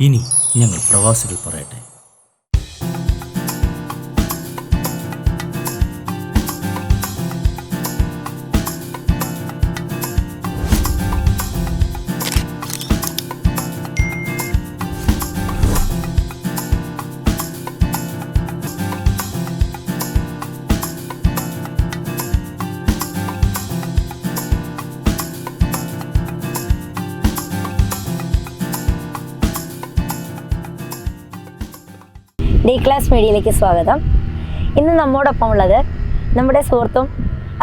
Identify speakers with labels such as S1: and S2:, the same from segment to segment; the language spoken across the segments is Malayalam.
S1: ഇനി ഞങ്ങൾ പ്രവാസികൾ പറയട്ടെ.
S2: ഡി ക്ലാസ് മീഡിയയിലേക്ക് സ്വാഗതം. ഇന്ന് നമ്മോടൊപ്പം ഉള്ളത് നമ്മുടെ സുഹൃത്തും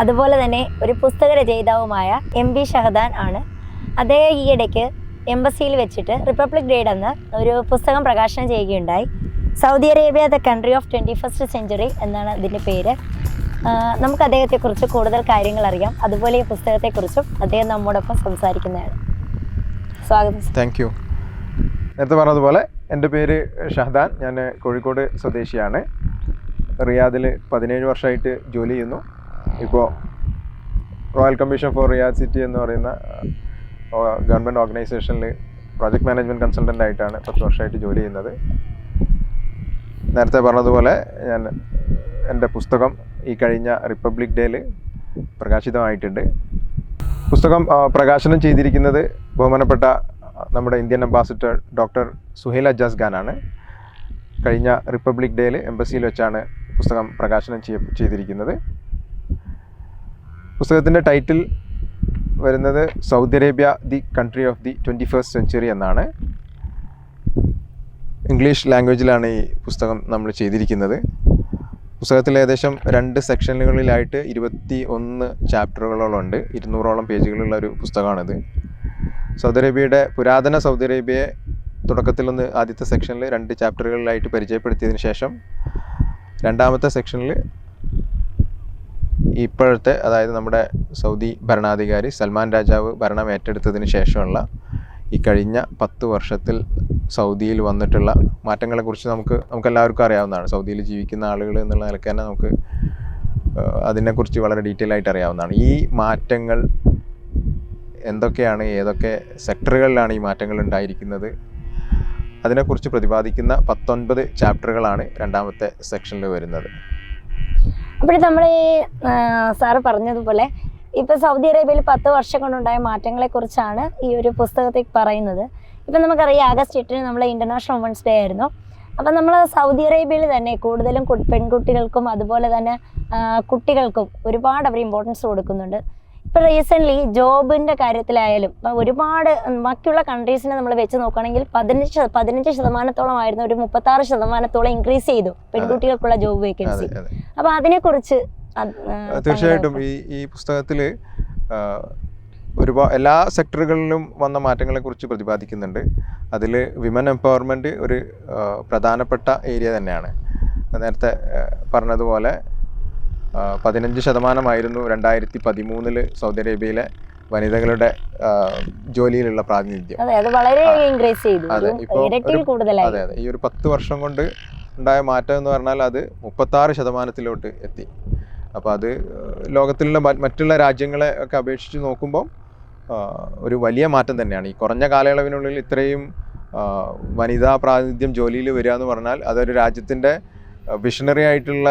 S2: അതുപോലെ തന്നെ ഒരു പുസ്തക രചയിതാവുമായ എം ബി ഷഹദാൻ ആണ്. അദ്ദേഹം ഈയിടയ്ക്ക് എംബസിയിൽ വെച്ചിട്ട് റിപ്പബ്ലിക് ഡേഡ് എന്ന ഒരു പുസ്തകം പ്രകാശനം ചെയ്യുകയുണ്ടായി. Saudi Arabia the country of twenty first century എന്നാണ് അതിന്റെ പേര്. നമുക്ക് അദ്ദേഹത്തെക്കുറിച്ച് കൂടുതൽ കാര്യങ്ങൾ അറിയാം. അതുപോലെ ഈ പുസ്തകത്തെക്കുറിച്ചും അദ്ദേഹം നമ്മോടൊപ്പം സംസാരിക്കുന്നതാണ്. സ്വാഗതം.
S3: താങ്ക് യു നേരത്തെ പറഞ്ഞതുപോലെ എന്റെ പേര് ഷഹദാൻ. ഞാൻ കോഴിക്കോട് സ്വദേശിയാണ്. റിയാദിൽ പതിനേഴ് വർഷമായിട്ട് ജോലി ചെയ്യുന്നു. ഇപ്പോൾ royal commission for Riyadh city എന്ന് പറയുന്ന ഗവൺമെന്റ് ഓർഗനൈസേഷനിൽ പ്രോജക്റ്റ് മാനേജ്മെന്റ് കൺസൾട്ടന്റ് ആയിട്ടാണ് പത്ത് വർഷമായിട്ട് ജോലി ചെയ്യുന്നത്. നേരത്തെ പറഞ്ഞതുപോലെ ഞാൻ എന്റെ പുസ്തകം ഈ കഴിഞ്ഞ റിപ്പബ്ലിക് ഡേയിൽ പ്രകാശിതമായിട്ടുണ്ട്. പുസ്തകം പ്രകാശനം ചെയ്തിരിക്കുന്നത് ബഹുമാനപ്പെട്ട നമ്മുടെ ഇന്ത്യൻ അംബാസിഡർ ഡോക്ടർ സുഹൈല ജസ്ഗാനാണ് കഴിഞ്ഞ റിപ്പബ്ലിക് ഡേയിൽ എംബസിയിൽ വെച്ചാണ് പുസ്തകം പ്രകാശനം ചെയ്യ ചെയ്തിരിക്കുന്നത്. പുസ്തകത്തിന്റെ ടൈറ്റിൽ വരുന്നത് Saudi Arabia the country of the twenty first century എന്നാണ്. ഇംഗ്ലീഷ് ലാംഗ്വേജിലാണ് ഈ പുസ്തകം നമ്മൾ ചെയ്തിരിക്കുന്നത്. പുസ്തകത്തിൽ ഏകദേശം രണ്ട് സെക്ഷനുകളിലായിട്ട് ഇരുപത്തി ഒന്ന് ചാപ്റ്ററുകളോളം ഉണ്ട്. ഇരുന്നൂറോളം പേജുകളുള്ള ഒരു പുസ്തകമാണിത്. സൗദി അറേബ്യയുടെ പുരാതന സൗദി അറേബ്യയെ തുടക്കത്തിൽ നിന്ന് ആദ്യത്തെ സെക്ഷനിൽ രണ്ട് ചാപ്റ്ററുകളിലായിട്ട് പരിചയപ്പെടുത്തിയതിന് ശേഷം രണ്ടാമത്തെ സെക്ഷനിൽ ഇപ്പോഴത്തെ അതായത് നമ്മുടെ സൗദി ഭരണാധികാരി സൽമാൻ രാജാവ് ഭരണം ഏറ്റെടുത്തതിന് ശേഷമുള്ള ഈ കഴിഞ്ഞ പത്ത് വർഷത്തിൽ സൗദിയിൽ വന്നിട്ടുള്ള മാറ്റങ്ങളെക്കുറിച്ച് നമുക്ക് നമുക്ക് എല്ലാവർക്കും അറിയാവുന്നതാണ്. സൗദിയിൽ ജീവിക്കുന്ന ആളുകൾ എന്നുള്ള നിലയ്ക്ക് തന്നെ നമുക്ക് അതിനെക്കുറിച്ച് വളരെ ഡീറ്റെയിൽ ആയിട്ട് അറിയാവുന്നതാണ്. ഈ മാറ്റങ്ങൾ എന്തൊക്കെയാണ് ഏതൊക്കെ സെക്ടറുകളിലാണ് ഈ മാറ്റങ്ങൾ ഉണ്ടായിരിക്കുന്നത്? അതിനെക്കുറിച്ച് പ്രതിപാദിക്കുന്ന പത്തൊൻപത് ചാപ്റ്ററുകളാണ് രണ്ടാമത്തെ സെക്ഷനിൽ വരുന്നത്.
S2: അപ്പോൾ നമ്മൾ ഈ സാറ് പറഞ്ഞതുപോലെ ഇപ്പോൾ സൗദി അറേബ്യയിൽ പത്ത് വർഷം കൊണ്ടുണ്ടായ മാറ്റങ്ങളെക്കുറിച്ചാണ് ഈ ഒരു പുസ്തകത്തിൽ പറയുന്നത്. ഇപ്പം നമുക്കറിയാം ആഗസ്റ്റ് എട്ടിന് നമ്മൾ ഇന്റർനാഷണൽ വുമൻസ് ഡേ ആയിരുന്നു. അപ്പം നമ്മൾ സൗദി അറേബ്യയിൽ തന്നെ കൂടുതലും പെൺകുട്ടികൾക്കും അതുപോലെ തന്നെ കുട്ടികൾക്കും ഒരുപാട് അവർ ഇമ്പോർട്ടൻസ് കൊടുക്കുന്നുണ്ട്. ഇപ്പം റീസെന്റ്ലി ജോബിന്റെ കാര്യത്തിലായാലും ഒരുപാട് ബാക്കിയുള്ള കൺട്രീസിനെ നമ്മൾ വെച്ച് നോക്കുകയാണെങ്കിൽ പതിനഞ്ച് പതിനഞ്ച് ശതമാനത്തോളം ആയിരുന്നു ഒരു മുപ്പത്താറ് ശതമാനത്തോളം ഇൻക്രീസ് ചെയ്തു പെൺകുട്ടികൾക്കുള്ള ജോബ് വേക്കൻസി
S3: അതെ.
S2: അതിനെക്കുറിച്ച്
S3: തീർച്ചയായിട്ടും ഈ ഈ പുസ്തകത്തിൽ ഒരുപാട് എല്ലാ സെക്ടറുകളിലും വന്ന മാറ്റങ്ങളെക്കുറിച്ച് പ്രതിപാദിക്കുന്നുണ്ട്. അതിൽ വിമൻ എംപവർമെന്റ് ഒരു പ്രധാനപ്പെട്ട ഏരിയ തന്നെയാണ്. നേരത്തെ പറഞ്ഞതുപോലെ പതിനഞ്ച് ശതമാനമായിരുന്നു രണ്ടായിരത്തി പതിമൂന്നിൽ സൗദി അറേബ്യയിലെ വനിതകളുടെ ജോലിയിലുള്ള പ്രാതിനിധ്യം.
S2: അതെ ചെയ്തു.
S3: അതെ, അതെ അതെ ഈ ഒരു പത്ത് വർഷം കൊണ്ട് ഉണ്ടായ മാറ്റം എന്ന് പറഞ്ഞാൽ അത് മുപ്പത്താറ് ശതമാനത്തിലോട്ട് എത്തി. അപ്പോൾ അത് ലോകത്തിലുള്ള മറ്റുള്ള രാജ്യങ്ങളെ ഒക്കെ അപേക്ഷിച്ച് നോക്കുമ്പോൾ ഒരു വലിയ മാറ്റം തന്നെയാണ്. ഈ കുറഞ്ഞ കാലയളവിനുള്ളിൽ ഇത്രയും വനിതാ പ്രാതിനിധ്യം ജോലിയിൽ വരിക എന്ന് പറഞ്ഞാൽ അതൊരു രാജ്യത്തിന്റെ വിഷണറി ആയിട്ടുള്ള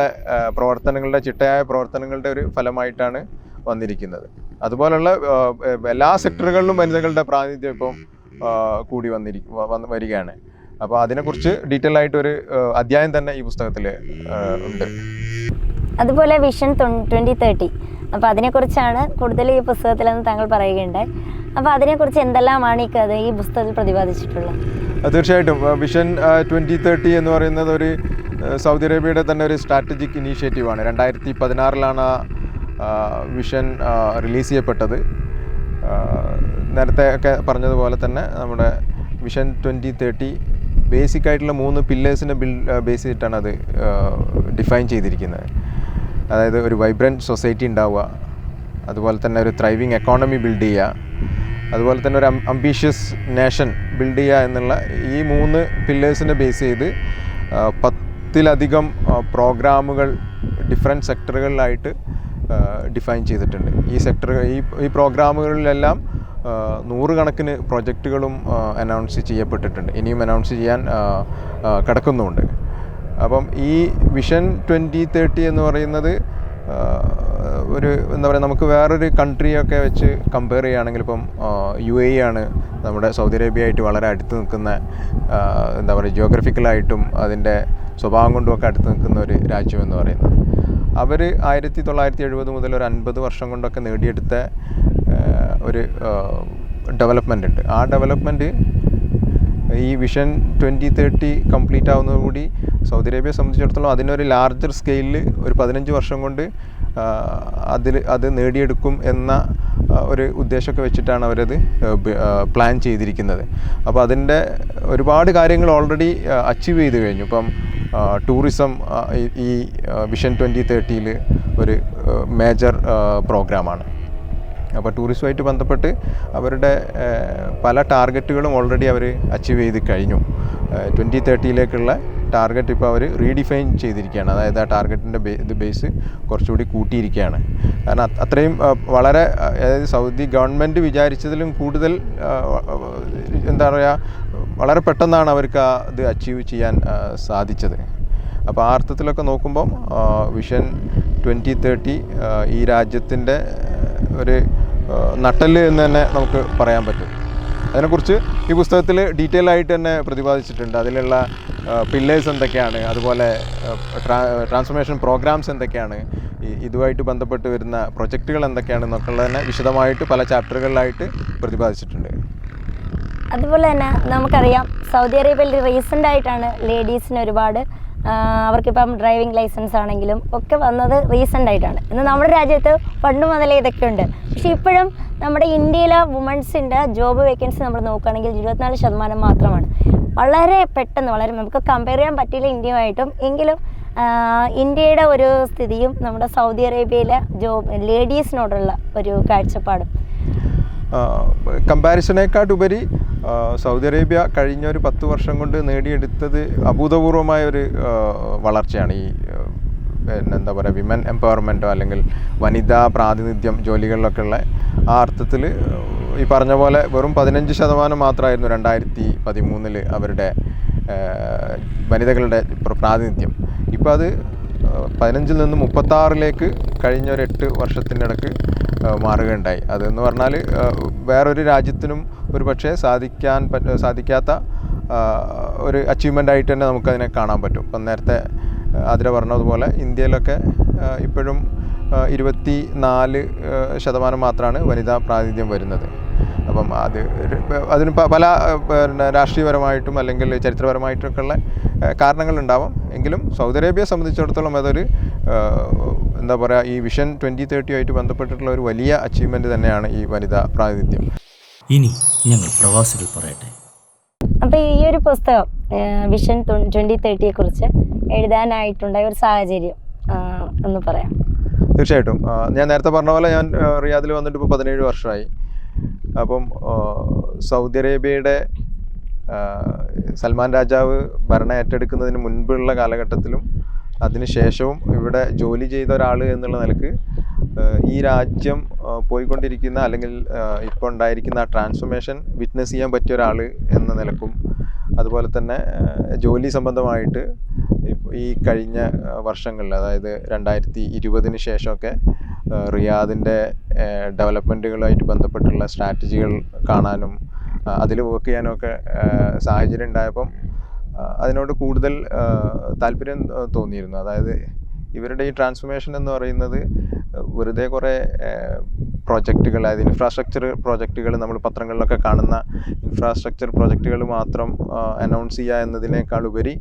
S3: പ്രവർത്തനങ്ങളുടെ ചിട്ടയായ പ്രവർത്തനങ്ങളുടെ ഒരു ഫലമായിട്ടാണ് വന്നിരിക്കുന്നത്. അതുപോലുള്ള എല്ലാ സെക്ടറുകളിലും വനിതകളുടെ പ്രാതിനിധ്യം ഇപ്പം കൂടി വന്നിരിക്കും വരികയാണ്. അപ്പോൾ അതിനെക്കുറിച്ച് ഡീറ്റെയിൽ ആയിട്ടൊരു ഒരു അധ്യായം തന്നെ ഈ പുസ്തകത്തിൽ ഉണ്ട്.
S2: അതുപോലെ വിഷൻ ട്വന്റി തേർട്ടി അപ്പോൾ അതിനെക്കുറിച്ചാണ് കൂടുതൽ ഈ പുസ്തകത്തിലെന്ന് താങ്കൾ പറയുകയുണ്ടായി. അപ്പോൾ അതിനെക്കുറിച്ച് എന്തെല്ലാമാണ് ഈ കഥ ഈ പുസ്തകത്തിൽ പ്രതിപാദിച്ചിട്ടുള്ളത്?
S3: തീർച്ചയായിട്ടും. വിഷൻ ട്വന്റി തേർട്ടി എന്ന് പറയുന്നത് ഒരു സൗദി അറേബ്യയുടെ തന്നെ ഒരു സ്ട്രാറ്റജിക് ഇനീഷ്യേറ്റീവാണ് രണ്ടായിരത്തി പതിനാറിലാണ് വിഷൻ റിലീസ് ചെയ്യപ്പെട്ടത്. നേരത്തെ ഒക്കെ പറഞ്ഞതുപോലെ തന്നെ നമ്മുടെ വിഷൻ ട്വന്റി തേർട്ടി ബേസിക് ആയിട്ടുള്ള മൂന്ന് പില്ലേഴ്സിനെ ബിൽ ബേസ് ചെയ്തിട്ടാണ് അത് ഡിഫൈൻ ചെയ്തിരിക്കുന്നത്. അതായത് ഒരു വൈബ്രന്റ് സൊസൈറ്റി ഉണ്ടാവുക. അതുപോലെ തന്നെ ഒരു ത്രൈവിങ് എക്കോണമി ബിൽഡ് ചെയ്യുക. അതുപോലെ തന്നെ ഒരു അംബീഷ്യസ് നേഷൻ ബിൽഡ് ചെയ്യുക എന്നുള്ള ഈ മൂന്ന് പില്ലേഴ്സിനെ ബേസ് ചെയ്ത് ആ, പത്തിലധികം പ്രോഗ്രാമുകൾ ഡിഫറെന്റ് സെക്ടറുകളിലായിട്ട് ഡിഫൈൻ ചെയ്തിട്ടുണ്ട്. ഈ സെക്ടർ ഈ ഈ പ്രോഗ്രാമുകളിലെല്ലാം നൂറുകണക്കിന് പ്രൊജക്റ്റുകളും അനൗൺസ് ചെയ്യപ്പെട്ടിട്ടുണ്ട്. ഇനിയും അനൗൺസ് ചെയ്യാൻ കിടക്കുന്നുമുണ്ട് അപ്പം ഈ വിഷൻ ട്വന്റി തേർട്ടി എന്ന് പറയുന്നത് ഒരു എന്താ പറയുക നമുക്ക് വേറൊരു കൺട്രിയൊക്കെ വെച്ച് കമ്പയർ ചെയ്യുകയാണെങ്കിൽ ഇപ്പം യു എ ആണ് നമ്മുടെ സൗദി അറേബ്യ ആയിട്ട് വളരെ അടുത്ത് നിൽക്കുന്ന എന്താ പറയുക ജിയോഗ്രഫിക്കലായിട്ടും അതിന്റെ സ്വഭാവം കൊണ്ടുമൊക്കെ അടുത്ത് നിൽക്കുന്ന ഒരു രാജ്യം എന്ന് പറയുന്നത്. അവർ ആയിരത്തി തൊള്ളായിരത്തി എഴുപത് മുതൽ ഒരു അൻപത് വർഷം കൊണ്ടൊക്കെ നേടിയെടുത്ത ഒരു ഡെവലപ്മെന്റ് ഉണ്ട്. ആ ഡെവലപ്മെന്റ് ഈ വിഷൻ ട്വന്റി തേർട്ടി കംപ്ലീറ്റ് ആവുന്നതോടുകൂടി സൗദി അറേബ്യയെ സംബന്ധിച്ചിടത്തോളം അതിനൊരു ലാർജർ സ്കെയിലിൽ ഒരു പതിനഞ്ച് വർഷം കൊണ്ട് അതിൽ അത് നേടിയെടുക്കും എന്ന ഒരു ഉദ്ദേശമൊക്കെ വെച്ചിട്ടാണ് അവരത് പ്ലാൻ ചെയ്തിരിക്കുന്നത്. അപ്പോൾ അതിന്റെ ഒരുപാട് കാര്യങ്ങൾ ഓൾറെഡി അച്ചീവ് ചെയ്ത് കഴിഞ്ഞു. ഇപ്പം ടൂറിസം ഈ വിഷൻ ട്വന്റി തേർട്ടിയിൽ ഒരു മേജർ പ്രോഗ്രാമാണ്. അപ്പോൾ ടൂറിസവുമായിട്ട് ബന്ധപ്പെട്ട് അവരുടെ പല ടാർഗറ്റുകളും ഓൾറെഡി അവർ അച്ചീവ് ചെയ്ത് കഴിഞ്ഞു. ട്വന്റി തേർട്ടിയിലേക്കുള്ള ടാർഗറ്റ് ഇപ്പോൾ അവർ റീഡിഫൈൻ ചെയ്തിരിക്കുകയാണ്. അതായത് ആ ടാർഗറ്റിന്റെ ഇത് ബേസ് കുറച്ചുകൂടി കൂട്ടിയിരിക്കുകയാണ്. കാരണം അത്രയും വളരെ അതായത് സൗദി ഗവൺമെന്റ് വിചാരിച്ചതിലും കൂടുതൽ എന്താ പറയുക വളരെ പെട്ടെന്നാണ് അവർക്ക് ആ ഇത് അച്ചീവ് ചെയ്യാൻ സാധിച്ചത്. അപ്പോൾ ആ അർത്ഥത്തിലൊക്കെ നോക്കുമ്പം വിഷൻ ട്വന്റി തേർട്ടി ഈ രാജ്യത്തിന്റെ ഒരു നട്ടൽ എന്ന് തന്നെ നമുക്ക് പറയാൻ പറ്റും. അതിനെക്കുറിച്ച് ഈ പുസ്തകത്തിൽ ഡീറ്റെയിൽ ആയിട്ട് തന്നെ പ്രതിപാദിച്ചിട്ടുണ്ട്. അതിലുള്ള പില്ലേഴ്സ് എന്തൊക്കെയാണ്? അതുപോലെ ട്രാൻസ്ഫോർമേഷൻ പ്രോഗ്രാംസ് എന്തൊക്കെയാണ്? ഇതുമായിട്ട് ബന്ധപ്പെട്ട് വരുന്ന പ്രൊജക്റ്റുകൾ എന്നൊക്കെയുള്ളത് തന്നെ വിശദമായിട്ട് പല ചാപ്റ്ററുകളിലായിട്ട് പ്രതിപാദിച്ചിട്ടുണ്ട്.
S2: അതുപോലെ തന്നെ നമുക്കറിയാം സൗദി അറേബ്യയിൽ റീസെന്റ് ആയിട്ടാണ് ലേഡീസിന് ഒരുപാട് അവർക്കിപ്പം ഡ്രൈവിംഗ് ലൈസൻസ് ആണെങ്കിലും ഒക്കെ വന്നത് റീസെന്റ് ആയിട്ടാണ്. ഇന്ന് നമ്മുടെ രാജ്യത്ത് പണ്ട് മുതലേ ഇതൊക്കെ ഉണ്ട് പക്ഷെ ഇപ്പോഴും നമ്മുടെ ഇന്ത്യയിലെ വുമൺസിന്റെ ജോബ് വേക്കൻസി നമ്മൾ നോക്കുകയാണെങ്കിൽ ഇരുപത്തിനാല് ശതമാനം മാത്രമാണ്. വളരെ പെട്ടെന്ന് വളരെ നമുക്ക് കമ്പയർ ചെയ്യാൻ പറ്റില്ല ഇന്ത്യയുമായിട്ടും. എങ്കിലും ഇന്ത്യയുടെ ഒരു സ്ഥിതിയും നമ്മുടെ സൗദി അറേബ്യയിലെ ജോബ് ലേഡീസിനോടുള്ള ഒരു കാഴ്ചപ്പാടും.
S3: കമ്പാരിസണേക്കാട്ടുപരി സൗദി അറേബ്യ കഴിഞ്ഞ ഒരു പത്ത് വർഷം കൊണ്ട് നേടിയെടുത്തത് അഭൂതപൂർവമായ ഒരു വളർച്ചയാണ്. ഈ പിന്നെ എന്താ പറയുക വിമൻ എംപവർമെന്റോ അല്ലെങ്കിൽ വനിതാ പ്രാതിനിധ്യം ജോലികളിലൊക്കെ ഉള്ള ആ അർത്ഥത്തിൽ ഈ പറഞ്ഞ പോലെ വെറും പതിനഞ്ച് ശതമാനം മാത്രമായിരുന്നു രണ്ടായിരത്തി പതിമൂന്നിൽ അവരുടെ വനിതകളുടെ പ്രാതിനിധ്യം. ഇപ്പോൾ അത് പതിനഞ്ചിൽ നിന്ന് മുപ്പത്താറിലേക്ക് കഴിഞ്ഞ ഒരു എട്ട് ആ, മാറുകയുണ്ടായി. അതെന്ന് പറഞ്ഞാൽ വേറൊരു രാജ്യത്തിനും ഒരു പക്ഷേ സാധിക്കാൻ പറ്റ സാധിക്കാത്ത ഒരു അച്ചീവ്മെന്റ് ആയിട്ട് തന്നെ നമുക്കതിനെ കാണാൻ പറ്റും. ഇപ്പം നേരത്തെ അതിരെ പറഞ്ഞതുപോലെ ഇന്ത്യയിലൊക്കെ ഇപ്പോഴും ഇരുപത്തി നാല് ശതമാനം മാത്രമാണ് വനിതാ പ്രാതിനിധ്യം വരുന്നത്. അപ്പം അത് ഒരു- അതിന് പ- പല പിന്നെ രാഷ്ട്രീയപരമായിട്ടും അല്ലെങ്കിൽ ചരിത്രപരമായിട്ടൊക്കെയുള്ള കാരണങ്ങളുണ്ടാവാം. എങ്കിലും സൗദി അറേബ്യയെ സംബന്ധിച്ചിടത്തോളം അതൊരു എന്താ പറയുക ഈ വിഷൻ ട്വന്റി തേർട്ടിയുമായിട്ട് ബന്ധപ്പെട്ടിട്ടുള്ള ഒരു വലിയ അച്ചീവ്മെന്റ് തന്നെയാണ് ഈ വനിതാ പ്രാതിനിധ്യം.
S1: ഇനി ഞങ്ങൾ പ്രവാസികൾ പറയട്ടെ.
S2: അപ്പോൾ ഈ ഒരു പുസ്തകം വിഷൻ ട്വന്റി തേർട്ടിയെ കുറിച്ച് എഴുതാനായിട്ടുണ്ടായ ഒരു സാഹചര്യം എന്ന് ഒന്ന് പറയാം.
S3: തീർച്ചയായിട്ടും. ഞാൻ നേരത്തെ പറഞ്ഞ പോലെ ഞാൻ റിയാദിൽ വന്നിട്ട് ഇപ്പോൾ പതിനേഴ് വർഷമായി അപ്പം സൗദി അറേബ്യയുടെ സൽമാൻ രാജാവ് ഭരണം ഏറ്റെടുക്കുന്നതിന് മുൻപുള്ള കാലഘട്ടത്തിലും അതിനുശേഷവും ഇവിടെ ജോലി ചെയ്ത ഒരാൾ എന്നുള്ള നിലയ്ക്ക് ഈ രാജ്യം പോയിക്കൊണ്ടിരിക്കുന്ന അല്ലെങ്കിൽ ഇപ്പോൾ ഉണ്ടായിരിക്കുന്ന ആ ട്രാൻസ്ഫോർമേഷൻ വിറ്റ്നസ് ചെയ്യാൻ പറ്റിയ ഒരാൾ എന്ന നിലക്കും അതുപോലെ തന്നെ ജോലി സംബന്ധമായിട്ട് ഈ കഴിഞ്ഞ വർഷങ്ങളിൽ അതായത് രണ്ടായിരത്തി ഇരുപതിന് ശേഷമൊക്കെ റിയാദിന്റെ ഡെവലപ്മെന്റുകളുമായിട്ട് ബന്ധപ്പെട്ടുള്ള സ്ട്രാറ്റജികൾ കാണാനും അതിൽ വർക്ക് ചെയ്യാനും ഒക്കെ ആ, സാഹചര്യം ഉണ്ടായപ്പം അതിനോട് കൂടുതൽ താല്പര്യം തോന്നിയിരുന്നു. അതായത് ഇവരുടെ ഈ ട്രാൻസ്ഫോർമേഷൻ എന്ന് പറയുന്നത് വെറുതെ കുറേ പ്രോജക്റ്റുകൾ അതായത് ഇൻഫ്രാസ്ട്രക്ചർ പ്രോജക്റ്റുകൾ നമ്മൾ പത്രങ്ങളിലൊക്കെ കാണുന്ന ഇൻഫ്രാസ്ട്രക്ചർ പ്രോജക്റ്റുകൾ മാത്രം അനൗൺസ് ചെയ്യുക എന്നതിനേക്കാൾ ഉപരി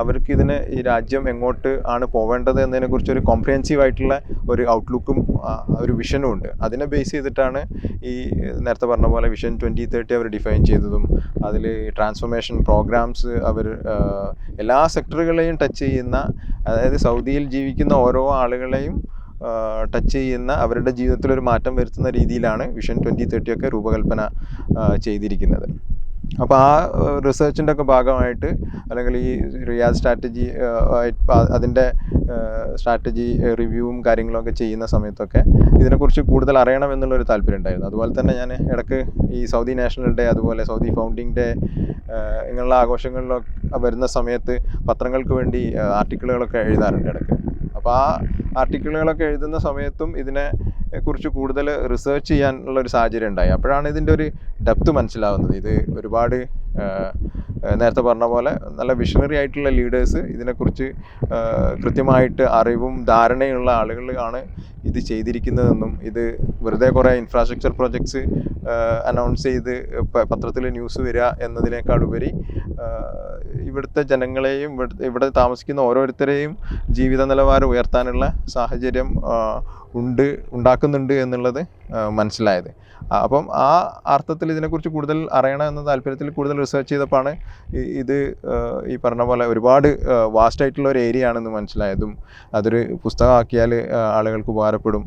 S3: അവർക്ക് ഇതിന് ഈ രാജ്യം എങ്ങോട്ട് ആണ് പോവേണ്ടത് എന്നതിനെക്കുറിച്ച് ഒരു കോംപ്രിഹെൻസീവ് ആയിട്ടുള്ള ഒരു ഔട്ട്ലുക്കും ഒരു വിഷനും ഉണ്ട്. അതിനെ ബേസ് ചെയ്തിട്ടാണ് ഈ നേരത്തെ പറഞ്ഞ പോലെ വിഷൻ ട്വന്റി തേർട്ടി അവർ ഡിഫൈൻ ചെയ്തതും അതിൽ ട്രാൻസ്ഫോർമേഷൻ പ്രോഗ്രാംസ് അവർ എല്ലാ സെക്ടറുകളെയും ടച്ച് ചെയ്യുന്ന അതായത് സൗദിയിൽ ജീവിക്കുന്ന ഓരോ ആളുകളെയും ടച്ച് ചെയ്യുന്ന അവരുടെ ജീവിതത്തിൽ ഒരു മാറ്റം വരുത്തുന്ന രീതിയിലാണ് വിഷൻ ട്വന്റി തേർട്ടി ഒക്കെ രൂപകൽപ്പന ചെയ്തിരിക്കുന്നത്. അപ്പോൾ ആ റിസർച്ചിന്റെ ഒക്കെ ഭാഗമായിട്ട് അല്ലെങ്കിൽ ഈ റിയാസ് സ്ട്രാറ്റജി അതിന്റെ സ്ട്രാറ്റജി റിവ്യൂവും കാര്യങ്ങളൊക്കെ ചെയ്യുന്ന സമയത്തൊക്കെ ഇതിനെക്കുറിച്ച് കൂടുതൽ അറിയണം എന്നുള്ളൊരു താല്പര്യം ഉണ്ടായിരുന്നു. അതുപോലെ തന്നെ ഞാൻ ഇടയ്ക്ക് ഈ സൗദി നാഷണൽ ഡേ അതുപോലെ സൗദി ഫൗണ്ടിങ് ഡേ ഇങ്ങനെയുള്ള ആഘോഷങ്ങളിലൊക്കെ വരുന്ന സമയത്ത് പത്രങ്ങൾക്ക് വേണ്ടി ആർട്ടിക്കിളുകളൊക്കെ എഴുതാറുണ്ട് ഇടയ്ക്ക് അപ്പോൾ ആ ആർട്ടിക്കിളുകളൊക്കെ എഴുതുന്ന സമയത്തും ഇതിനെ കുറിച്ച് കൂടുതൽ റിസർച്ച് ചെയ്യാനുള്ള ഒരു സാഹചര്യം ഉണ്ടായി. അപ്പോഴാണ് ഇതിന്റെ ഒരു ഡെപ്ത് മനസ്സിലാവുന്നത്. ഇത് ഒരുപാട് നേരത്തെ പറഞ്ഞ പോലെ നല്ല വിഷണറി ആയിട്ടുള്ള ലീഡേഴ്സ് ഇതിനെക്കുറിച്ച് കൃത്യമായിട്ട് അറിവും ധാരണയുള്ള ആളുകളാണ് ഇത് ചെയ്തിരിക്കുന്നതെന്നും ഇത് വെറുതെ കുറേ ഇൻഫ്രാസ്ട്രക്ചർ പ്രൊജക്ട്സ് അനൗൺസ് ചെയ്ത് പത്രത്തിൽ ന്യൂസ് വരിക എന്നതിനേക്കാൾ ഉപരി ഇവിടുത്തെ ജനങ്ങളെയും ഇവിടെ താമസിക്കുന്ന ഓരോരുത്തരെയും ജീവിത നിലവാരം ഉയർത്താനുള്ള സാഹചര്യം ഉണ്ട് ഉണ്ടാക്കുന്നുണ്ട് എന്നുള്ളത് മനസ്സിലായത്. അപ്പം ആ അർത്ഥത്തിൽ ഇതിനെക്കുറിച്ച് കൂടുതൽ അറിയണം എന്ന താല്പര്യത്തിൽ കൂടുതൽ റിസർച്ച് ചെയ്തപ്പോഴാണ് ഇത് ഈ പറഞ്ഞ പോലെ ഒരുപാട് വാസ്റ്റായിട്ടുള്ള ഒരു ഏരിയ ആണെന്ന് മനസ്സിലായതും അതൊരു പുസ്തകമാക്കിയാൽ ആളുകൾക്ക് ഉപകാരപ്പെടും.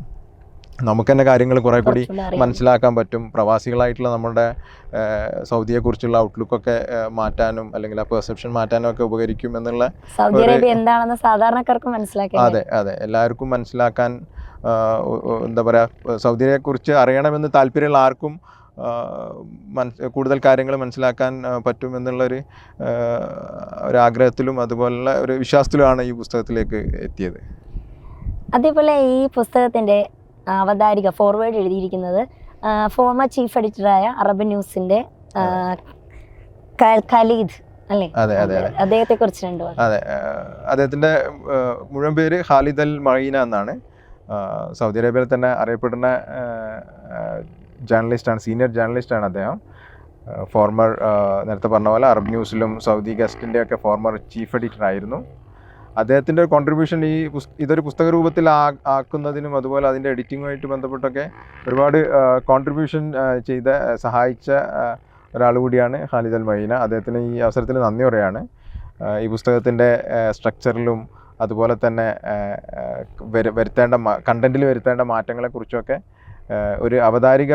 S3: നമുക്ക് തന്നെ കാര്യങ്ങൾ കുറെ കൂടി മനസ്സിലാക്കാൻ പറ്റും. പ്രവാസികളായിട്ടുള്ള നമ്മുടെ സൗദിയെ സൗദിയെക്കുറിച്ചുള്ള ഔട്ട്ലുക്കൊക്കെ മാറ്റാനും അല്ലെങ്കിൽ ആ പെർസെപ്ഷൻ മാറ്റാനും ഒക്കെ ഉപകരിക്കും എന്നുള്ള
S2: സൗദി
S3: ഒരു-
S2: അറേബ്യ എന്താണെന്ന് സാധാരണക്കാർക്ക് മനസ്സിലാക്കി
S3: അതെ അതെ. എല്ലാവർക്കും മനസ്സിലാക്കാൻ എന്താ പറയാ സൗദിയെ കുറിച്ച് അറിയണമെന്ന് താല്പര്യമുള്ള ആർക്കും കൂടുതൽ കാര്യങ്ങൾ മനസ്സിലാക്കാൻ പറ്റും എന്നുള്ളൊരു ഒരു ആഗ്രഹത്തിലും അതുപോലുള്ള ഒരു വിശ്വാസത്തിലുമാണ് ഈ പുസ്തകത്തിലേക്ക് എത്തിയത്.
S2: അതേപോലെ ഈ പുസ്തകത്തിന്റെ അവതാരിക ഫോർവേഡ് എഴുതിയിരിക്കുന്നത്. ഫോർമർ ചീഫ് എഡിറ്ററായ അറബ് ന്യൂസിന്റെ ഖലീദ് അല്ലേ?
S3: അതെ അതെ അതെ.
S2: അദ്ദേഹത്തെ കുറിച്ച് രണ്ടു.
S3: അതെ അദ്ദേഹത്തിന്റെ മുഴുവൻ പേര് ഖാലിദ് അൽ മഴീന എന്നാണ്. സൗദി അറേബ്യയിൽ തന്നെ അറിയപ്പെടുന്ന ജേർണലിസ്റ്റാണ് സീനിയർ ജേർണലിസ്റ്റാണ് അദ്ദേഹം. ഫോർമർ നേരത്തെ പറഞ്ഞ പോലെ അറബ് ന്യൂസിലും സൗദി ഗസ്റ്റിന്റെ ഒക്കെ ഫോർമർ ചീഫ് എഡിറ്റർ ആയിരുന്നു. അദ്ദേഹത്തിന്റെ കോൺട്രിബ്യൂഷൻ ഈ ഇതൊരു പുസ്തക രൂപത്തിൽ ആക്കുന്നതിനും അതുപോലെ അതിന്റെ എഡിറ്റിങ്ങുമായിട്ട് ബന്ധപ്പെട്ടൊക്കെ ഒരുപാട് കോൺട്രിബ്യൂഷൻ ചെയ്ത സഹായിച്ച ഒരാൾ കൂടിയാണ് ഖാലിദ് അൽ മൈന അദ്ദേഹത്തിന് ഈ അവസരത്തിൽ നന്ദി പറയാണ് ഈ പുസ്തകത്തിന്റെ സ്ട്രക്ചറിലും അതുപോലെ തന്നെ വരുത്തേണ്ട കണ്ടന്റിൽ വരുത്തേണ്ട മാറ്റങ്ങളെക്കുറിച്ചൊക്കെ ഒരു അവതാരിക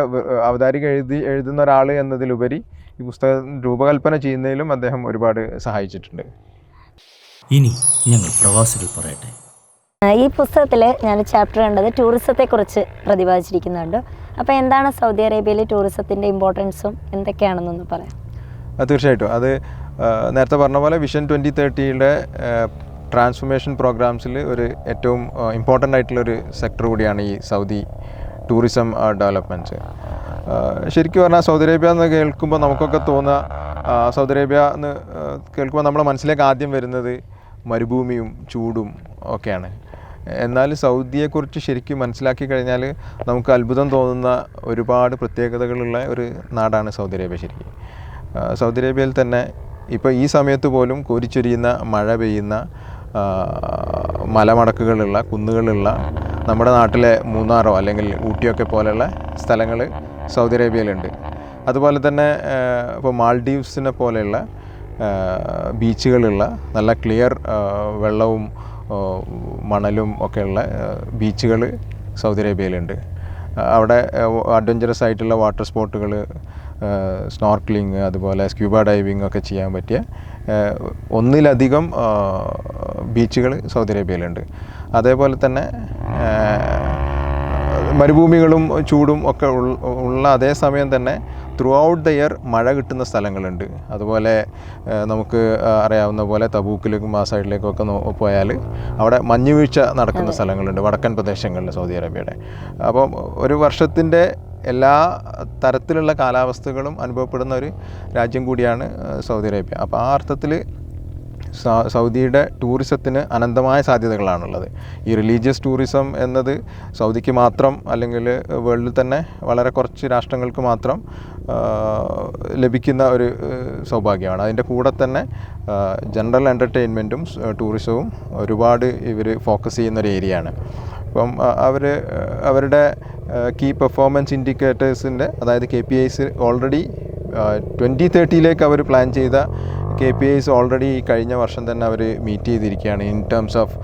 S3: അവതാരിക എഴുതി എഴുതുന്ന ഒരാൾ എന്നതിലുപരി ഈ പുസ്തകം രൂപകൽപ്പന ചെയ്യുന്നതിലും അദ്ദേഹം ഒരുപാട് സഹായിച്ചിട്ടുണ്ട്.
S1: ഇനി ഞങ്ങൾ പ്രവാസികൾ പറയട്ടെ.
S2: ഈ പുസ്തകത്തിൽ ഞാൻ ചാപ്റ്റർ കണ്ടത് ടൂറിസത്തെ കുറിച്ച് പ്രതിപാദിച്ചിരിക്കുന്നുണ്ട്. അപ്പോൾ എന്താണ് സൗദി അറേബ്യയിലെ ടൂറിസത്തിന്റെ ഇമ്പോർട്ടൻസും എന്തൊക്കെയാണെന്നൊന്ന് പറയാം.
S3: തീർച്ചയായിട്ടും. അത് നേരത്തെ പറഞ്ഞ പോലെ വിഷൻ ട്വന്റി തേർട്ടിയുടെ ട്രാൻസ്ഫോർമേഷൻ പ്രോഗ്രാംസിൽ ഒരു ഏറ്റവും ഇമ്പോർട്ടന്റ് ആയിട്ടുള്ളൊരു സെക്ടർ കൂടിയാണ് ഈ സൗദി ടൂറിസം ഡെവലപ്മെന്റ്സ് ശരിക്കും പറഞ്ഞാൽ സൗദി അറേബ്യ എന്ന് കേൾക്കുമ്പോൾ നമുക്കൊക്കെ തോന്നുക സൗദി അറേബ്യ എന്ന് കേൾക്കുമ്പോൾ നമ്മുടെ മനസ്സിലേക്ക് ആദ്യം വരുന്നത് മരുഭൂമിയും ചൂടും ഒക്കെയാണ്. എന്നാൽ സൗദിയെക്കുറിച്ച് ശരിക്കും മനസ്സിലാക്കി കഴിഞ്ഞാൽ നമുക്ക് അത്ഭുതം തോന്നുന്ന ഒരുപാട് പ്രത്യേകതകളുള്ള ഒരു നാടാണ് സൗദി അറേബ്യ ശരിക്കും. സൗദി അറേബ്യയിൽ തന്നെ ഇപ്പോൾ ഈ സമയത്ത് പോലും കോരിച്ചൊരിയുന്ന മഴ പെയ്യുന്ന മലമടക്കുകളുള്ള കുന്നുകളുള്ള നമ്മുടെ നാട്ടിലെ മൂന്നാറോ അല്ലെങ്കിൽ ഊട്ടിയൊക്കെ പോലെയുള്ള സ്ഥലങ്ങൾ സൗദി അറേബ്യയിലുണ്ട് അതുപോലെ തന്നെ ഇപ്പോൾ മാൾഡീവ്സിനെ പോലെയുള്ള ബീച്ചുകളുള്ള നല്ല ക്ലിയർ വെള്ളവും മണലും ഒക്കെയുള്ള ബീച്ചുകൾ സൗദി അറേബ്യയിലുണ്ട്. അവിടെ അഡ്വഞ്ചറസ് ആയിട്ടുള്ള വാട്ടർ സ്പോർട്ടുകൾ സ്നോർക്ലിങ് അതുപോലെ സ്ക്യൂബ ഡൈവിംഗ് ഒക്കെ ചെയ്യാൻ പറ്റിയ ഒന്നിലധികം ബീച്ചുകൾ സൗദി അറേബ്യയിലുണ്ട്. അതേപോലെ തന്നെ മരുഭൂമികളും ചൂടും ഒക്കെ ഉള്ള അതേ സമയം തന്നെ ത്രൂ ഔട്ട് ദ ഇയർ മഴ കിട്ടുന്ന സ്ഥലങ്ങളുണ്ട്. അതുപോലെ നമുക്ക് അറിയാവുന്ന പോലെ തബൂക്കിലേക്കും ആ സൈഡിലേക്കും ഒക്കെ നോ- പോയാൽ അവിടെ മഞ്ഞുവീഴ്ച നടക്കുന്ന സ്ഥലങ്ങളുണ്ട്. വടക്കൻ പ്രദേശങ്ങളിൽ സൗദി അറേബ്യയുടെ. അപ്പം ഒരു വർഷത്തിന്റെ എല്ലാ തരത്തിലുള്ള കാലാവസ്ഥകളും അനുഭവപ്പെടുന്ന ഒരു രാജ്യം കൂടിയാണ് സൗദി അറേബ്യ. അപ്പോൾ ആ അർത്ഥത്തിൽ സൗദിയുടെ ടൂറിസത്തിന് അനന്തമായ സാധ്യതകളാണുള്ളത്. ഈ റിലീജിയസ് ടൂറിസം എന്നത് സൗദിക്ക് മാത്രം അല്ലെങ്കിൽ വേൾഡിൽ തന്നെ വളരെ കുറച്ച് രാഷ്ട്രങ്ങൾക്ക് മാത്രം ലഭിക്കുന്ന ഒരു സൗഭാഗ്യമാണ്. അതിന്റെ കൂടെ തന്നെ ജനറൽ എന്റർടൈൻമെന്റും ടൂറിസവും ഒരുപാട് ഇവർ ഫോക്കസ് ചെയ്യുന്ന ഒരു ഏരിയയാണ് അപ്പം അവർ അവരുടെ കീ പെർഫോമൻസ് ഇൻഡിക്കേറ്റേഴ്സിന്റെ അതായത് K P Is already twenty തേർട്ടിയിലേക്ക് അവർ പ്ലാൻ ചെയ്ത കെ പി ഐസ് ഓൾറെഡി കഴിഞ്ഞ വർഷം തന്നെ അവർ മീറ്റ് ചെയ്തിരിക്കുകയാണ്. In terms of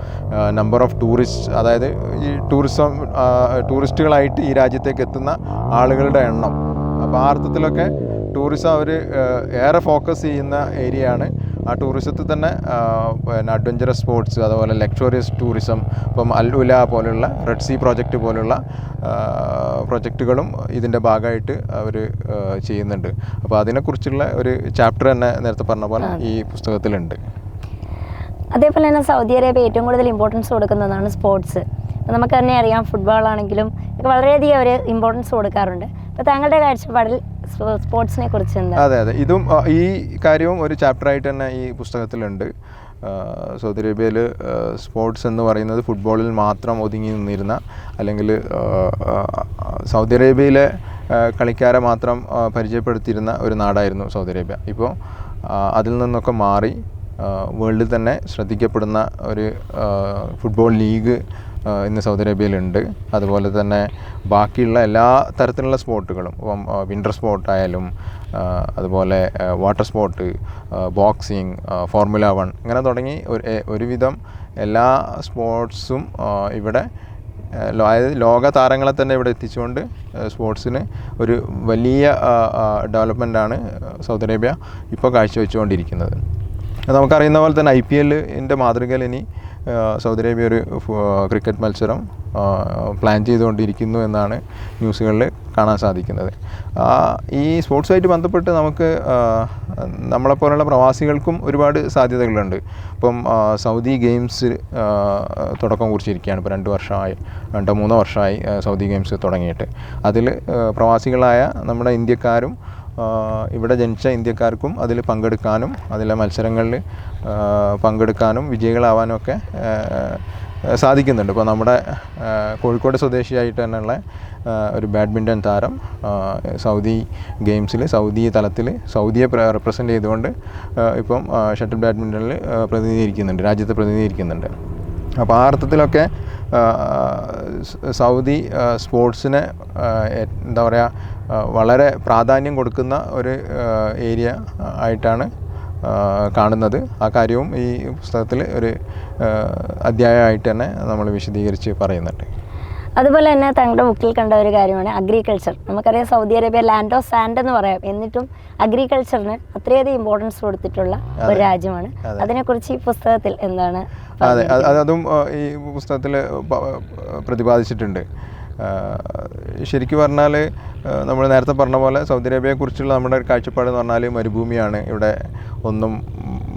S3: number of tourist അതായത് ഈ ടൂറിസം ടൂറിസ്റ്റുകളായിട്ട് ഈ രാജ്യത്തേക്ക് എത്തുന്ന ആളുകളുടെ എണ്ണം. അപ്പോൾ ആ അർത്ഥത്തിലൊക്കെ ടൂറിസം അവർ ഏറെ ഫോക്കസ് ചെയ്യുന്ന ഏരിയയാണ് ആ ടൂറിസത്തിൽ തന്നെ പിന്നെ അഡ്വഞ്ചറസ് സ്പോർട്സ് അതുപോലെ ലക്ഷറിയസ് ടൂറിസം ഇപ്പം അൽ ഉല പോലുള്ള റെഡ് സീ പ്രോജക്റ്റ് പോലുള്ള പ്രൊജക്റ്റുകളും ഇതിന്റെ ഭാഗമായിട്ട് അവർ ചെയ്യുന്നുണ്ട്. അപ്പോൾ അതിനെക്കുറിച്ചുള്ള ഒരു ചാപ്റ്റർ തന്നെ നേരത്തെ പറഞ്ഞ പോലെ ഈ പുസ്തകത്തിലുണ്ട്.
S2: അതേപോലെ തന്നെ സൗദി അറേബ്യ ഏറ്റവും കൂടുതൽ ഇമ്പോർട്ടൻസ് കൊടുക്കുന്നതാണ് സ്പോർട്സ് നമുക്ക് തന്നെ അറിയാം ഫുട്ബോൾ ആണെങ്കിലും വളരെയധികം അവർ ഇമ്പോർട്ടൻസ് കൊടുക്കാറുണ്ട്. അപ്പോൾ താങ്കളുടെ കാഴ്ചപ്പാടിൽ സ്പോർട്സിനെ കുറിച്ച്
S3: അതെ അതെ. ഇതും ഈ കാര്യവും ഒരു ചാപ്റ്റർ ആയിട്ട് തന്നെ ഈ പുസ്തകത്തിലുണ്ട്. സൗദി അറേബ്യയിൽ സ്പോർട്സ് എന്ന് പറയുന്നത് ഫുട്ബോളിൽ മാത്രം ഒതുങ്ങി നിന്നിരുന്ന അല്ലെങ്കിൽ സൗദി അറേബ്യയിലെ കളിക്കാരെ മാത്രം പരിചയപ്പെടുത്തിയിരുന്ന ഒരു നാടായിരുന്നു സൗദി അറേബ്യ. ഇപ്പോൾ അതിൽ നിന്നൊക്കെ മാറി വേൾഡിൽ തന്നെ ശ്രദ്ധിക്കപ്പെടുന്ന ഒരു ഫുട്ബോൾ ലീഗ് ഇന്ന് സൗദി അറേബ്യയിലുണ്ട്. അതുപോലെ തന്നെ ബാക്കിയുള്ള എല്ലാ തരത്തിലുള്ള സ്പോർട്ടുകളും ഇപ്പം വിന്റർ സ്പോർട്ടായാലും അതുപോലെ water sport boxing formula one ഇങ്ങനെ തുടങ്ങി ഒരു ഒരുവിധം എല്ലാ സ്പോർട്സും ഇവിടെ അതായത് ലോക താരങ്ങളെ തന്നെ ഇവിടെ എത്തിച്ചുകൊണ്ട് സ്പോർട്സിന് ഒരു വലിയ ഡെവലപ്മെന്റാണ് സൗദി അറേബ്യ ഇപ്പോൾ കാഴ്ചവെച്ചുകൊണ്ടിരിക്കുന്നത്. നമുക്കറിയുന്ന പോലെ തന്നെ ഐ പി എല്ലിന്റെ മാതൃകയിൽ ഇനി സൗദി അറേബ്യ ഒരു ക്രിക്കറ്റ് മത്സരം പ്ലാൻ ചെയ്തുകൊണ്ടിരിക്കുന്നു എന്നാണ് ന്യൂസുകളിൽ കാണാൻ സാധിക്കുന്നത്. ഈ സ്പോർട്സുമായിട്ട് ബന്ധപ്പെട്ട് നമുക്ക് നമ്മളെപ്പോലുള്ള പ്രവാസികൾക്കും ഒരുപാട് സാധ്യതകളുണ്ട്. ഇപ്പം സൗദി ഗെയിംസ് തുടക്കം കുറിച്ചിരിക്കുകയാണ്. ഇപ്പോൾ രണ്ട് വർഷമായി രണ്ടോ മൂന്നോ വർഷമായി സൗദി ഗെയിംസ് തുടങ്ങിയിട്ട്. അതിൽ പ്രവാസികളായ നമ്മുടെ ഇന്ത്യക്കാരും ഇവിടെ ജനിച്ച ഇന്ത്യക്കാർക്കും അതിൽ പങ്കെടുക്കാനും അതിലെ മത്സരങ്ങളിൽ പങ്കെടുക്കാനും വിജയികളാവാനും ഒക്കെ സാധിക്കുന്നുണ്ട്. ഇപ്പോൾ നമ്മുടെ കോഴിക്കോട് സ്വദേശിയായിട്ട് തന്നെയുള്ള ഒരു ബാഡ്മിന്റൺ താരം സൗദി ഗെയിംസിൽ സൗദി തലത്തിൽ സൗദിയെ റെപ്രസെന്റ് ചെയ്തുകൊണ്ട് ഇപ്പം ഷട്ടിൽ ബാഡ്മിന്റണിൽ പ്രതിനിധീകരിക്കുന്നുണ്ട് രാജ്യത്തെ പ്രതിനിധീകരിക്കുന്നുണ്ട്. അപ്പോൾ ആ അർത്ഥത്തിലൊക്കെ സൗദി സ്പോർട്സിനെ എന്താ പറയുക വളരെ പ്രാധാന്യം കൊടുക്കുന്ന ഒരു ഏരിയ ആയിട്ടാണ് കാണുന്നത്. ആ കാര്യവും ഈ പുസ്തകത്തിൽ ഒരു അധ്യായമായിട്ട് തന്നെ നമ്മൾ വിശദീകരിച്ച് പറയുന്നുണ്ട്.
S2: അതുപോലെ തന്നെ തങ്ങളുടെ ബുക്കിൽ കണ്ട ഒരു കാര്യമാണ് അഗ്രികൾച്ചർ. നമുക്കറിയാം Saudi Arabia land of sand എന്ന് പറയാം. എന്നിട്ടും അഗ്രികൾച്ചറിന് അത്രയധികം ഇമ്പോർട്ടൻസ് കൊടുത്തിട്ടുള്ള ഒരു രാജ്യമാണ്. അതിനെക്കുറിച്ച് ഈ പുസ്തകത്തിൽ എന്താണ്
S3: അതെ. അത് ഈ പുസ്തകത്തിൽ പ്രതിപാദിച്ചിട്ടുണ്ട്. ശരിക്കും പറഞ്ഞാൽ നമ്മൾ നേരത്തെ പറഞ്ഞ പോലെ സൗദി അറേബ്യയെക്കുറിച്ചുള്ള നമ്മുടെ ഒരു കാഴ്ചപ്പാട് എന്ന് പറഞ്ഞാൽ മരുഭൂമിയാണ്. ഇവിടെ ഒന്നും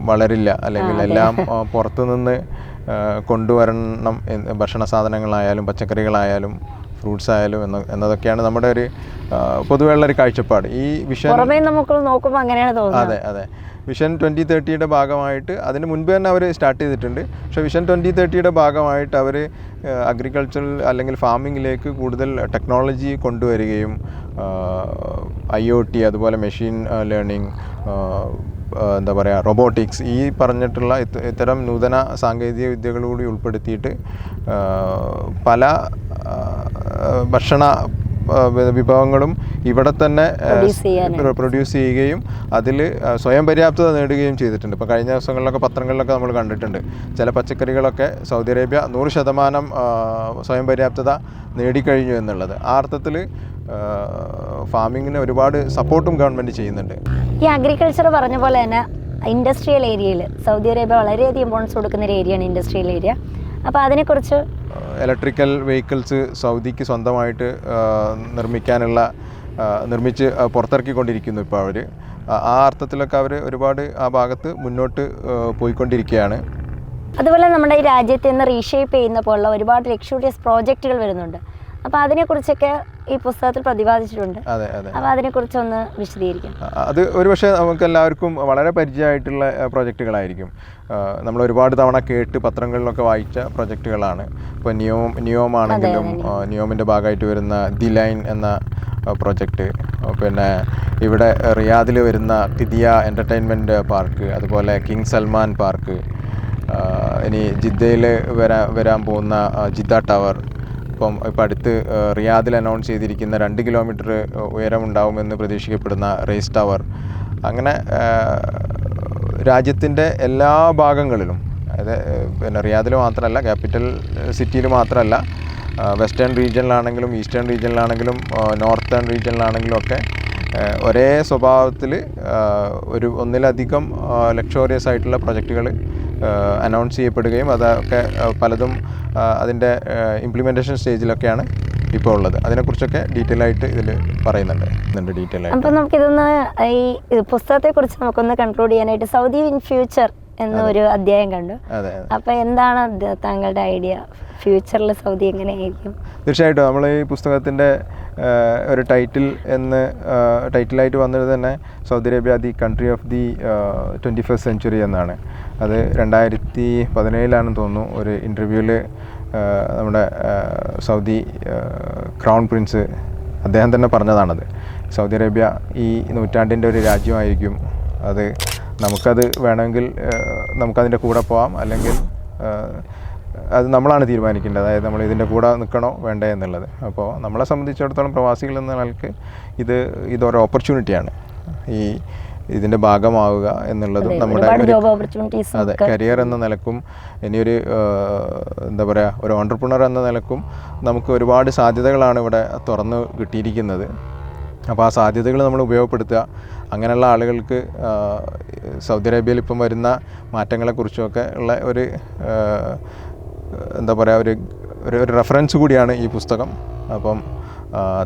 S3: വളരില്ല. അല്ലെങ്കിൽ എല്ലാം ആ, പുറത്തു നിന്ന് ആ, കൊണ്ടുവരണം ഭക്ഷണ സാധനങ്ങളായാലും പച്ചക്കറികളായാലും ഫ്രൂട്ട്സ് ആയാലും എന്ന എന്നതൊക്കെയാണ് നമ്മുടെ ഒരു പൊതുവെയുള്ള ഒരു കാഴ്ചപ്പാട്. ഈ വിഷയം
S2: പുറമേ നമുക്ക് നോക്കുമ്പോൾ അങ്ങനെയാണ് തോന്നുന്നത്.
S3: അതെ അതെ. വിഷൻ ട്വന്റി തേർട്ടിയുടെ ഭാഗമായിട്ട് അതിന് മുൻപ് തന്നെ അവർ സ്റ്റാർട്ട് ചെയ്തിട്ടുണ്ട്. പക്ഷേ വിഷൻ ട്വന്റി തേർട്ടിയുടെ ഭാഗമായിട്ട് അവർ അഗ്രികൾച്ചറൽ അല്ലെങ്കിൽ ഫാമിങ്ങിലേക്ക് കൂടുതൽ ടെക്നോളജി കൊണ്ടുവരികയും ഐ ഒ ടി അതുപോലെ മെഷീൻ ലേണിംഗ് എന്താ പറയുക റോബോട്ടിക്സ് ഈ പറഞ്ഞിട്ടുള്ള ഇത്തരം നൂതന സാങ്കേതിക വിദ്യകൾ കൂടി ഉൾപ്പെടുത്തിയിട്ട് പല ഭക്ഷണ വിഭവങ്ങളും ഇവിടെ തന്നെ പ്രൊഡ്യൂസ് ചെയ്യുകയും അതിൽ സ്വയം പര്യാപ്തത നേടുകയും ചെയ്തിട്ടുണ്ട്. ഇപ്പോൾ കഴിഞ്ഞ ദിവസങ്ങളിലൊക്കെ പത്രങ്ങളിലൊക്കെ നമ്മൾ കണ്ടിട്ടുണ്ട്. ചില പച്ചക്കറികളൊക്കെ സൗദി അറേബ്യ നൂറ് ശതമാനം സ്വയം പര്യാപ്തത നേടിക്കഴിഞ്ഞു എന്നുള്ളത്. ആ അർത്ഥത്തിൽ ഫാമിങ്ങിന് ഒരുപാട് സപ്പോർട്ടും ഗവൺമെന്റ് ചെയ്യുന്നുണ്ട്.
S2: ഈ അഗ്രികൾച്ചർ പറഞ്ഞ പോലെ തന്നെ ഇൻഡസ്ട്രിയൽ ഏരിയയിൽ സൗദി അറേബ്യ വളരെയധികം ഇമ്പോർട്ടൻസ് കൊടുക്കുന്ന ഒരു ഏരിയയാണ് ഇൻഡസ്ട്രിയൽ ഏരിയ അപ്പോൾ അതിനെക്കുറിച്ച്
S3: ഇലക്ട്രിക്കൽ വെഹിക്കിൾസ് സൗദിക്ക് സ്വന്തമായിട്ട് നിർമ്മിക്കാനുള്ള നിർമ്മിച്ച് പുറത്തിറക്കിക്കൊണ്ടിരിക്കുന്നു ഇപ്പോൾ അവർ ആ അർത്ഥത്തിലൊക്കെ അവർ ഒരുപാട് ആ ഭാഗത്ത് മുന്നോട്ട് പോയിക്കൊണ്ടിരിക്കുകയാണ്.
S2: അതുപോലെ നമ്മുടെ ഈ രാജ്യത്തെ നിന്ന് റീഷേപ്പ് ചെയ്യുന്ന പോലുള്ള ഒരുപാട് ലക്ഷൂറിയസ് പ്രോജക്റ്റുകൾ വരുന്നുണ്ട്. അപ്പോൾ അതിനെക്കുറിച്ചൊക്കെ ഈ പുസ്തകത്തിൽ പ്രതിപാദിച്ചിട്ടുണ്ട്.
S3: അപ്പൊ അതെ.
S2: അപ്പോൾ അതിനെക്കുറിച്ചൊന്ന് വിശദീകരിക്കാം.
S3: അത് ഒരുപക്ഷെ നമുക്ക് എല്ലാവർക്കും വളരെ പരിചയമായിട്ടുള്ള പ്രൊജക്ടുകളായിരിക്കും. പ്രൊജക്റ്റുകളായിരിക്കും നമ്മൾ ഒരുപാട് തവണ കേട്ട് പത്രങ്ങളിലൊക്കെ വായിച്ച പ്രൊജക്റ്റുകളാണ് ഇപ്പോൾ നിയോം നിയോം ആണെങ്കിലും നിയോമിന്റെ നിയോമിന്റെ ഭാഗമായിട്ട് വരുന്ന ദി ലൈൻ എന്ന പ്രൊജക്ട്. പ്രൊജക്റ്റ് പിന്നെ ഇവിടെ റിയാദിൽ വരുന്ന തിദിയ എന്റർടൈൻമെന്റ് പാർക്ക് അതുപോലെ കിങ് സൽമാൻ പാർക്ക്. ഇനി ജിദ്ദയിൽ വരാ വരാൻ പോകുന്ന ജിദ്ദ ടവർ ഇപ്പം ഇപ്പം അടുത്ത് റിയാദിൽ അനൗൺസ് ചെയ്തിരിക്കുന്ന രണ്ട് കിലോമീറ്റർ ഉയരമുണ്ടാവുമെന്ന് പ്രതീക്ഷിക്കപ്പെടുന്ന റേസ് ടവർ അങ്ങനെ രാജ്യത്തിന്റെ എല്ലാ ഭാഗങ്ങളിലും അതായത് പിന്നെ റിയാദിൽ മാത്രമല്ല ക്യാപിറ്റൽ സിറ്റിയിൽ മാത്രമല്ല വെസ്റ്റേൺ റീജിയനിലാണെങ്കിലും ഈസ്റ്റേൺ റീജിയനിലാണെങ്കിലും നോർത്തേൺ റീജിയനിലാണെങ്കിലും ഒക്കെ ഒരേ സ്വഭാവത്തിൽ ഒരു ഒന്നിലധികം ലക്ഷോറിയസ് ആയിട്ടുള്ള പ്രൊജക്റ്റുകൾ അനൗൺസ് ചെയ്യപ്പെടുകയും അതൊക്കെ പലതും അതിന്റെ ഇംപ്ലിമെന്റേഷൻ സ്റ്റേജിലൊക്കെയാണ് ഇപ്പോൾ ഉള്ളത്. അതിനെക്കുറിച്ചൊക്കെ ഡീറ്റെയിൽ ആയിട്ട് ഇതിൽ പറയുന്നുണ്ട്. ഇതിന്റെ ഡീറ്റെയിൽ ആയിട്ട്.
S2: അപ്പോൾ നമുക്കിതൊന്ന് ഈ പുസ്തകത്തെക്കുറിച്ച് നമുക്കൊന്ന് കൺക്ലൂഡ് ചെയ്യാനായിട്ട് സൗദി ഇൻ ഫ്യൂച്ചർ എന്നൊരു അധ്യായം കണ്ടു. അപ്പൊ എന്താണ് താങ്കളുടെ ഐഡിയ ഫ്യൂച്ചറിൽ സൗദി എങ്ങനെയായിരിക്കും?
S3: തീർച്ചയായിട്ടും നമ്മൾ ഈ പുസ്തകത്തിന്റെ ഒരു ടൈറ്റിൽ എന്ന് ടൈറ്റിലായിട്ട് വന്നത് തന്നെ Saudi Arabia the country of the twenty first century എന്നാണ്. അത് രണ്ടായിരത്തി പതിനേഴിലാണെന്ന് തോന്നുന്നു ഒരു ഇന്റർവ്യൂവിൽ നമ്മുടെ സൗദി ക്രൗൺ പ്രിൻസ് അദ്ദേഹം തന്നെ പറഞ്ഞതാണത്. സൗദി അറേബ്യ ഈ നൂറ്റാണ്ടിന്റെ ഒരു രാജ്യമായിരിക്കും. അത് നമുക്കത് വേണമെങ്കിൽ നമുക്കതിന്റെ കൂടെ പോവാം. അല്ലെങ്കിൽ അത് നമ്മളാണ് തീരുമാനിക്കേണ്ടത്. അതായത് നമ്മൾ ഇതിന്റെ കൂടെ നിൽക്കണോ വേണ്ടേ എന്നുള്ളത്. അപ്പോൾ നമ്മളെ സംബന്ധിച്ചിടത്തോളം പ്രവാസികൾ എന്ന നിലയ്ക്ക് ഇത് ഇതൊരു ഓപ്പർച്യൂണിറ്റിയാണ് ഈ ഇതിന്റെ ഭാഗമാവുക എന്നുള്ളതും നമ്മുടെ അതെ കരിയർ എന്ന നിലക്കും ഇനിയൊരു എന്താ പറയുക ഒരു ഓണ്ടർപ്രണർ എന്ന നിലക്കും നമുക്ക് ഒരുപാട് സാധ്യതകളാണ് ഇവിടെ തുറന്ന് കിട്ടിയിരിക്കുന്നത്. അപ്പോൾ ആ സാധ്യതകൾ നമ്മൾ ഉപയോഗപ്പെടുത്തുക. അങ്ങനെയുള്ള ആളുകൾക്ക് സൗദി അറേബ്യയിൽ ഇപ്പം വരുന്ന മാറ്റങ്ങളെക്കുറിച്ചുമൊക്കെ ഉള്ള ഒരു എന്താ പറയുക ഒരു ഒരു റെഫറൻസ് കൂടിയാണ് ഈ പുസ്തകം. അപ്പം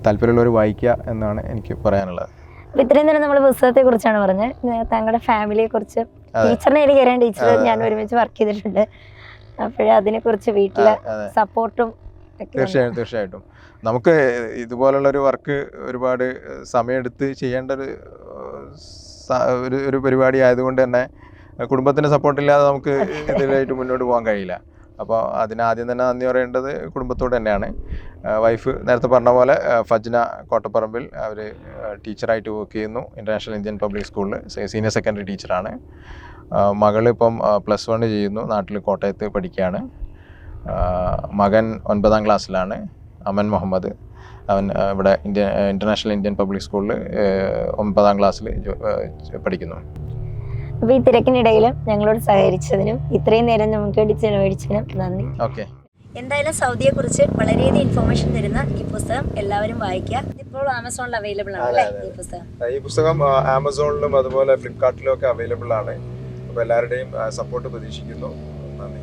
S3: താല്പര്യമുള്ളവർ വായിക്കുക എന്നാണ് എനിക്ക് പറയാനുള്ളത്.
S2: അപ്പൊ ഇത്രയും നേരം നമ്മൾ പുസ്തകത്തെ കുറിച്ചാണ് പറഞ്ഞത്. താങ്കളുടെ ഫാമിലിയെ കുറിച്ച് ടീച്ചറിനെ എനിക്ക് അറിയാം. ടീച്ചർ ഞാൻ ഒരുമിച്ച് വർക്ക് ചെയ്തിട്ടുണ്ട്. അപ്പോഴേ അതിനെ കുറിച്ച് വീട്ടിലെ. സപ്പോർട്ടും
S3: തീർച്ചയായും തീർച്ചയായിട്ടും നമുക്ക് ഇതുപോലുള്ള ഒരു വർക്ക് ഒരുപാട് സമയമെടുത്ത് ചെയ്യേണ്ട ഒരു ഒരു പരിപാടി ആയതുകൊണ്ട് തന്നെ കുടുംബത്തിന്റെ സപ്പോർട്ടില്ലാതെ നമുക്ക് ഇതിലായിട്ട് മുന്നോട്ട് പോകാൻ കഴിയില്ല. അപ്പോൾ അതിനാദ്യം തന്നെ നന്ദി പറയേണ്ടത് കുടുംബത്തോട് തന്നെയാണ്. വൈഫ് നേരത്തെ പറഞ്ഞ പോലെ ഫജ്ന കോട്ടപ്പറമ്പിൽ അവർ ടീച്ചറായിട്ട് വർക്ക് ചെയ്യുന്നു. ഇന്റർനാഷണൽ ഇന്ത്യൻ പബ്ലിക് സ്കൂളിൽ സീനിയർ സെക്കൻഡറി ടീച്ചറാണ്. മകൾ പ്ലസ് വൺ ചെയ്യുന്നു. നാട്ടിൽ കോട്ടയത്ത് പഠിക്കുകയാണ്. മകൻ ഒൻപതാം ക്ലാസ്സിലാണ്. അമൻ മുഹമ്മദ്. അവൻ ഇവിടെ ഇന്ത്യ ഇന്റർനാഷണൽ ഇന്ത്യൻ പബ്ലിക് സ്കൂളിൽ ഒമ്പതാം ക്ലാസ്സിൽ പഠിക്കുന്നു.
S2: അപ്പൊ ഈ തിരക്കിനിടയിലും ഞങ്ങളോട് സഹകരിച്ചതിനും ഇത്രയും നേരം നമുക്ക് വേണ്ടി ചെലവഴിച്ചതിനും നന്ദി.
S3: ഓക്കെ.
S2: എന്തായാലും സൗദിയെ കുറിച്ച് വളരെയധികം ഇൻഫർമേഷൻ തരുന്ന ഈ പുസ്തകം എല്ലാവരും വായിക്കുക. ഇപ്പോൾ ആമസോണിൽ അവൈലബിൾ ആണ് അല്ലേ? ഈ പുസ്തകം.
S3: ഈ പുസ്തകം ആമസോണിലും അതുപോലെ ഫ്ലിപ്കാർട്ടിലും ഒക്കെ അവൈലബിൾ ആണ്. അപ്പോൾ എല്ലാവരുടെയും സപ്പോർട്ട് പ്രതീക്ഷിക്കുന്നു. നന്ദി.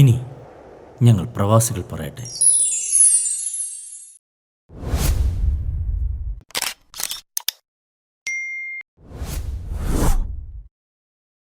S1: ഇനി ഞങ്ങൾ പ്രവാസികൾ പറയട്ടെ.